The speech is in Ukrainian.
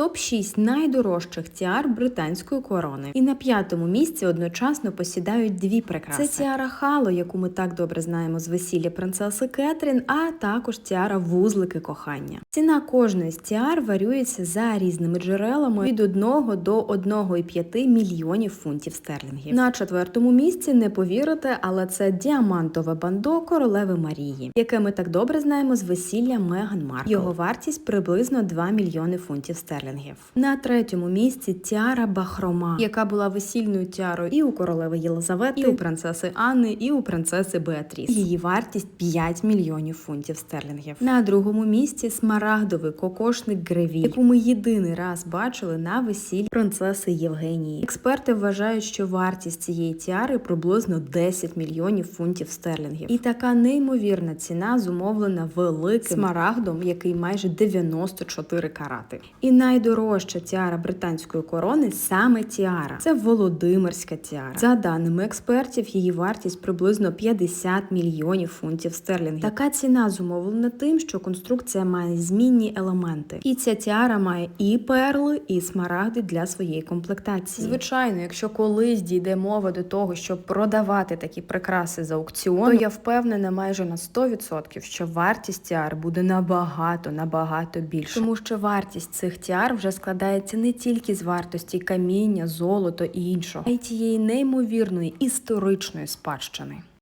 Топ 6 найдорожчих тіар британської корони. І на п'ятому місці одночасно посідають дві прикраси. Це тіара Хало, яку ми так добре знаємо з весілля принцеси Кетрін, а також тіара вузлики кохання. Ціна кожної з тіар варюється за різними джерелами від 1 до 1,5 мільйонів фунтів стерлінгів. На четвертому місці не повірите, але це діамантове бандо королеви Марії, яке ми так добре знаємо з весілля Меган Маркл. Його вартість приблизно 2 мільйони фунтів стерлінгів. На третьому місці тіара Бахрома, яка була весільною тіарою і у королеви Єлизавети, і у принцеси Анни, і у принцеси Беатріс. Її вартість 5 мільйонів фунтів стерлінгів. На другому місці смарагдовий кокошник Греві, яку ми єдиний раз бачили на весіллі принцеси Євгенії. Експерти вважають, що вартість цієї тіари приблизно 10 мільйонів фунтів стерлінгів. І така неймовірна ціна зумовлена великим смарагдом, який майже 94 карати. І найдорожча тіара британської корони саме тіара. Це Володимирська тіара. За даними експертів, її вартість приблизно 50 мільйонів фунтів стерлінгів. Така ціна зумовлена тим, що конструкція має змінні елементи. І ця тіара має і перли, і смарагди для своєї комплектації. Звичайно, якщо колись дійде мова до того, щоб продавати такі прикраси за аукціон, то я впевнена майже на 100%, що вартість тіар буде набагато набагато більше. Тому що вартість цих тіар вже складається не тільки з вартості каміння, золото і іншого, а й тієї неймовірної історичної спадщини.